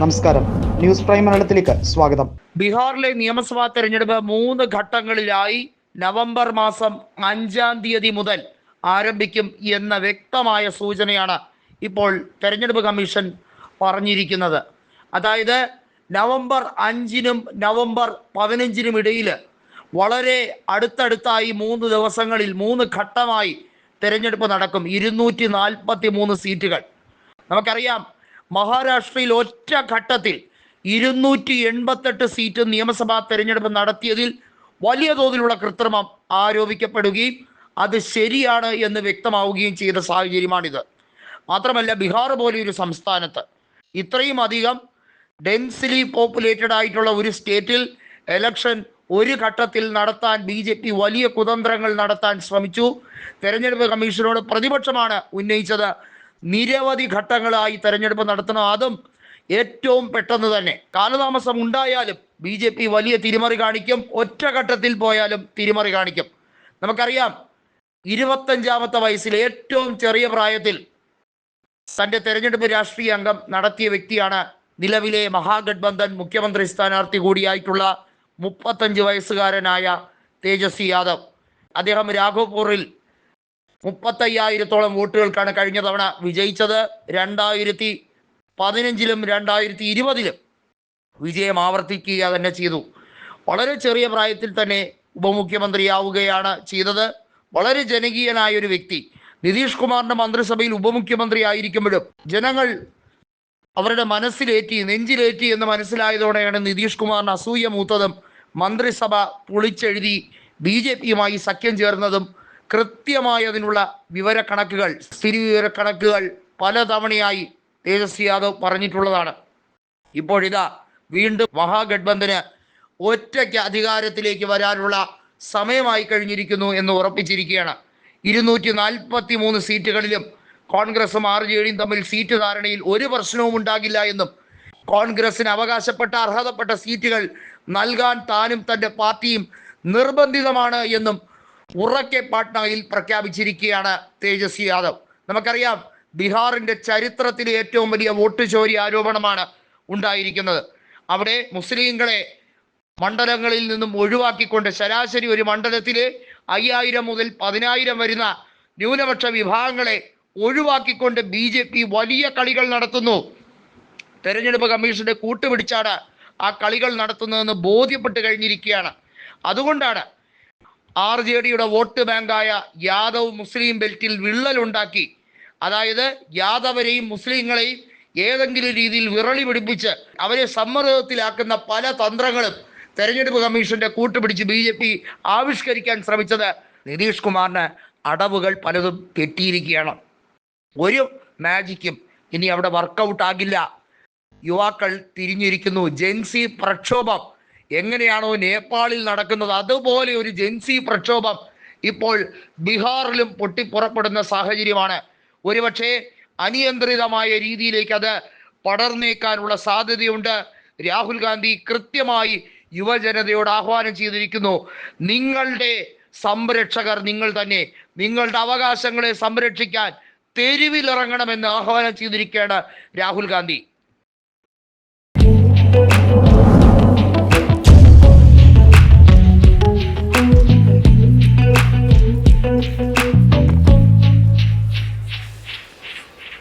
നമസ്കാരം. News prime മലയാളത്തിലേക്ക് സ്വാഗതം. ബീഹാറിലെ നിയമസഭാ തെരഞ്ഞെടുപ്പ് മൂന്ന് ഘട്ടങ്ങളിലായി നവംബർ മാസം അഞ്ചാം തീയതി മുതൽ ആരംഭിക്കും എന്ന വ്യക്തമായ സൂചനയാണ് ഇപ്പോൾ തെരഞ്ഞെടുപ്പ് കമ്മീഷൻ പറഞ്ഞിരിക്കുന്നത്. അതായത് നവംബർ അഞ്ചിനും നവംബർ പതിനഞ്ചിനും ഇടയിൽ വളരെ അടുത്തടുത്തായി മൂന്ന് ദിവസങ്ങളിൽ മൂന്ന് ഘട്ടമായി തെരഞ്ഞെടുപ്പ് നടക്കും. ഇരുന്നൂറ്റി നാൽപ്പത്തി മൂന്ന് സീറ്റുകൾ. നമുക്കറിയാം മഹാരാഷ്ട്രയിൽ ഒറ്റ ഘട്ടത്തിൽ ഇരുന്നൂറ്റി എൺപത്തെട്ട് സീറ്റ് നിയമസഭാ തെരഞ്ഞെടുപ്പ് നടത്തിയതിൽ വലിയ തോതിലുള്ള കൃത്രിമം ആരോപിക്കപ്പെടുകയും അത് ശരിയാണ് എന്ന് വ്യക്തമാവുകയും ചെയ്ത സാഹചര്യമാണിത്. മാത്രമല്ല ബീഹാർ പോലെ ഒരു സംസ്ഥാനത്ത് ഇത്രയും അധികം ഡെൻസിലി പോപ്പുലേറ്റഡ് ആയിട്ടുള്ള ഒരു സ്റ്റേറ്റിൽ എലക്ഷൻ ഒരു ഘട്ടത്തിൽ നടത്താൻ ബി ജെ പി വലിയ കുതന്ത്രങ്ങൾ നടത്താൻ ശ്രമിച്ചു. തെരഞ്ഞെടുപ്പ് കമ്മീഷനോട് പ്രതിപക്ഷമാണ് ഉന്നയിച്ചത്. നിരവധി ഘട്ടങ്ങളായി തെരഞ്ഞെടുപ്പ് നടത്തണം അതും ഏറ്റവും പെട്ടെന്ന് തന്നെ. കാലതാമസം ഉണ്ടായാലും ബി ജെ പി വലിയ തിരിമറി കാണിക്കും. ഒറ്റഘട്ടത്തിൽ പോയാലും തിരിമറി കാണിക്കും. നമുക്കറിയാം ഇരുപത്തഞ്ചാമത്തെ വയസ്സിൽ ഏറ്റവും ചെറിയ പ്രായത്തിൽ തന്റെ തെരഞ്ഞെടുപ്പ് രാഷ്ട്രീയ അംഗം നടത്തിയ വ്യക്തിയാണ് നിലവിലെ മഹാഗഡ്ബന്ധൻ മുഖ്യമന്ത്രി സ്ഥാനാർത്ഥി കൂടിയായിട്ടുള്ള മുപ്പത്തഞ്ച് വയസ്സുകാരനായ തേജസ്വി യാദവ്. അദ്ദേഹം രാഘവപൂറിൽ മുപ്പത്തയ്യായിരത്തോളം വോട്ടുകൾക്കാണ് കഴിഞ്ഞ തവണ വിജയിച്ചത്. രണ്ടായിരത്തി പതിനഞ്ചിലും രണ്ടായിരത്തി ഇരുപതിലും വിജയം ആവർത്തിക്കുക തന്നെ ചെയ്തു. വളരെ ചെറിയ പ്രായത്തിൽ തന്നെ ഉപമുഖ്യമന്ത്രിയാവുകയാണ് ചെയ്തത്. വളരെ ജനകീയനായ ഒരു വ്യക്തി. നിതീഷ് കുമാറിന്റെ മന്ത്രിസഭയിൽ ഉപമുഖ്യമന്ത്രി ആയിരിക്കുമ്പോഴും ജനങ്ങൾ അവരുടെ മനസ്സിലേറ്റി നെഞ്ചിലേറ്റി എന്ന് മനസ്സിലായതോടെയാണ് നിതീഷ് കുമാറിന് അസൂയ മൂത്തതും മന്ത്രിസഭ പൊളിച്ചെഴുതി ബി ജെ പിയുമായി സഖ്യം ചേർന്നതും കൃത്യമായി അതിനുള്ള വിവരക്കണക്കുകൾ സ്ഥിതി വിവരക്കണക്കുകൾ പലതവണയായി തേജസ്വി യാദവ് പറഞ്ഞിട്ടുള്ളതാണ്. ഇപ്പോഴിതാ വീണ്ടും മഹാഗഡ്ബന്ധന് ഒറ്റയ്ക്ക് അധികാരത്തിലേക്ക് വരാനുള്ള സമയമായി കഴിഞ്ഞിരിക്കുന്നു എന്ന് ഉറപ്പിച്ചിരിക്കുകയാണ്. ഇരുന്നൂറ്റി നാൽപ്പത്തി മൂന്ന് സീറ്റുകളിലും കോൺഗ്രസും ആർ ജെ ഡിയും തമ്മിൽ സീറ്റ് ധാരണയിൽ ഒരു പ്രശ്നവും ഉണ്ടാകില്ല എന്നും കോൺഗ്രസിന് അവകാശപ്പെട്ട അർഹതപ്പെട്ട സീറ്റുകൾ നൽകാൻ താനും തന്റെ പാർട്ടിയും നിർബന്ധിതമാണ് എന്നും ഉറക്കെ പാട്നയിൽ പ്രഖ്യാപിച്ചിരിക്കുകയാണ് തേജസ്വി യാദവ്. നമുക്കറിയാം ബീഹാറിന്റെ ചരിത്രത്തിലെ ഏറ്റവും വലിയ വോട്ട് ചോരി ആരോപണമാണ് ഉണ്ടായിരിക്കുന്നത്. അവിടെ മുസ്ലിങ്ങളെ മണ്ഡലങ്ങളിൽ നിന്നും ഒഴിവാക്കിക്കൊണ്ട് ശരാശരി ഒരു മണ്ഡലത്തിലെ അയ്യായിരം മുതൽ പതിനായിരം വരുന്ന ന്യൂനപക്ഷ വിഭാഗങ്ങളെ ഒഴിവാക്കിക്കൊണ്ട് ബി ജെ പി വലിയ കളികൾ നടത്തുന്നു. തെരഞ്ഞെടുപ്പ് കമ്മീഷന്റെ കൂട്ടുപിടിച്ചാണ് ആ കളികൾ നടത്തുന്നതെന്ന് ബോധ്യപ്പെട്ട് കഴിഞ്ഞിരിക്കുകയാണ്. അതുകൊണ്ടാണ് ആർ ജെ ഡിയുടെ വോട്ട് ബാങ്കായ യാദവ് മുസ്ലിം ബെൽറ്റിൽ വിള്ളലുണ്ടാക്കി. അതായത് യാദവരെയും മുസ്ലിങ്ങളെയും ഏതെങ്കിലും രീതിയിൽ വിറളി പിടിപ്പിച്ച് അവരെ സമ്മർദ്ദത്തിലാക്കുന്ന പല തന്ത്രങ്ങളും തെരഞ്ഞെടുപ്പ് കമ്മീഷന്റെ കൂട്ടുപിടിച്ച് ബി ജെ പി ആവിഷ്കരിക്കാൻ ശ്രമിച്ചത് നിതീഷ് കുമാറിന് അടവുകൾ പലതും തെറ്റിയിരിക്കുകയാണ് ഒരു മാജിക്കും ഇനി അവിടെ വർക്കൗട്ട് ആകില്ല. യുവാക്കൾ തിരിഞ്ഞിരിക്കുന്നു. ജെൻസി പ്രക്ഷോഭം എങ്ങനെയാണോ നേപ്പാളിൽ നടക്കുന്നത്? അതുപോലെ ഒരു ജെൻസി പ്രക്ഷോഭം ഇപ്പോൾ ബീഹാറിലും പൊട്ടിപ്പുറപ്പെടുന്ന സാഹചര്യമാണ്. ഒരുപക്ഷെ അനിയന്ത്രിതമായ രീതിയിലേക്ക് അത് പടർന്നേക്കാനുള്ള സാധ്യതയുണ്ട്. രാഹുൽ ഗാന്ധി കൃത്യമായി യുവജനതയോട് ആഹ്വാനം ചെയ്തിരിക്കുന്നു. നിങ്ങളുടെ സംരക്ഷകർ നിങ്ങൾ തന്നെ നിങ്ങളുടെ അവകാശങ്ങളെ സംരക്ഷിക്കാൻ തെരുവിലിറങ്ങണമെന്ന് ആഹ്വാനം ചെയ്തിരിക്കുകയാണ് രാഹുൽ ഗാന്ധി.